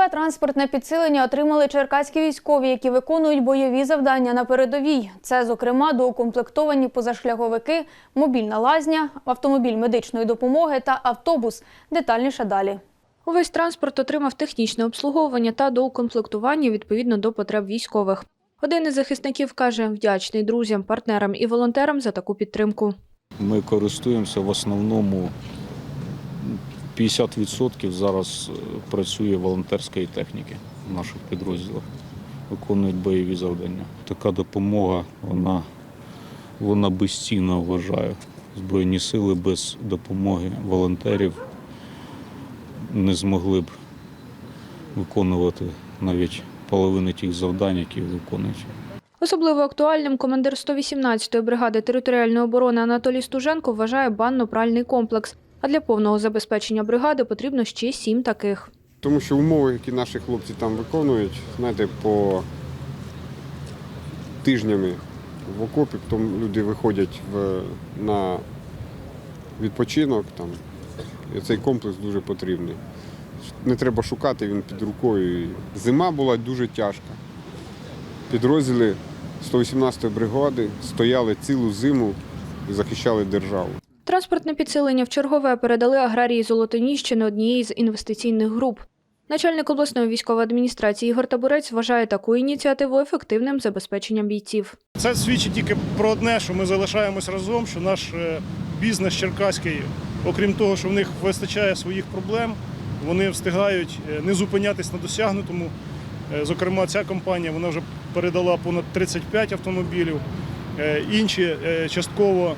Чергове транспортне підсилення отримали черкаські військові, які виконують бойові завдання на передовій. Це, зокрема, доукомплектовані позашляховики, мобільна лазня, автомобіль медичної допомоги та автобус. Детальніше далі. Увесь транспорт отримав технічне обслуговування та доукомплектування відповідно до потреб військових. Один із захисників каже, вдячний друзям, партнерам і волонтерам за таку підтримку. Ми користуємося в основному 50% зараз е, працює волонтерської техніки в наших підрозділах, виконують бойові завдання. Така допомога, вона, вона безцінна, вважаю. Збройні сили без допомоги волонтерів не змогли б виконувати навіть половини тих завдань, які виконують. Особливо актуальним командир 118-ї бригади територіальної оборони Анатолій Стуженко вважає банно-пральний комплекс. А для повного забезпечення бригади потрібно ще сім таких. Тому що умови, які наші хлопці там виконують, знаєте, по тижнями в окопі, потім люди виходять в, на відпочинок. Там, і цей комплекс дуже потрібний. Не треба шукати, він під рукою. Зима була дуже тяжка. Підрозділи 118-ї бригади стояли цілу зиму і захищали державу. Транспортне підсилення в чергове передали аграрії Золотоніщини однієї з інвестиційних груп. Начальник обласної військової адміністрації Ігор Табурець вважає таку ініціативу ефективним забезпеченням бійців. Це свідчить тільки про одне, що ми залишаємось разом, що наш е, бізнес черкаський, окрім того, що в них вистачає своїх проблем, вони встигають е, не зупинятись на досягнутому. Е, Зокрема, ця компанія вона вже передала понад 35 автомобілів. Інші частково,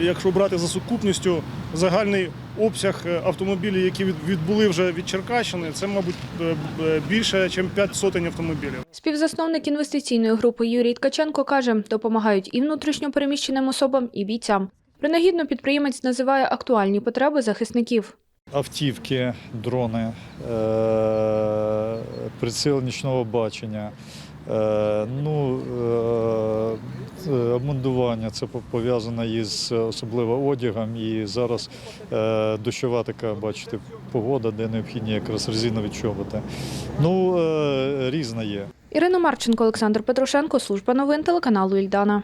якщо брати за сукупністю, загальний обсяг е, автомобілів, які від- відбули вже від Черкащини, це, мабуть, е, е, більше, ніж 5 сотень автомобілів. Співзасновник інвестиційної групи Юрій Ткаченко каже, допомагають і внутрішньо переміщеним особам, і бійцям. Принагідно підприємець називає актуальні потреби захисників. автівки, дрони, приціл нічного бачення, ну, е, е, обмундування це по- пов'язано із особливо одягом. І зараз е, дощова така, бачите, погода, де необхідні якраз резинові чоботи. Ну, е, різна є. Ірина Марченко, Олександр Петрушенко, служба новин телеканалу Ільдана.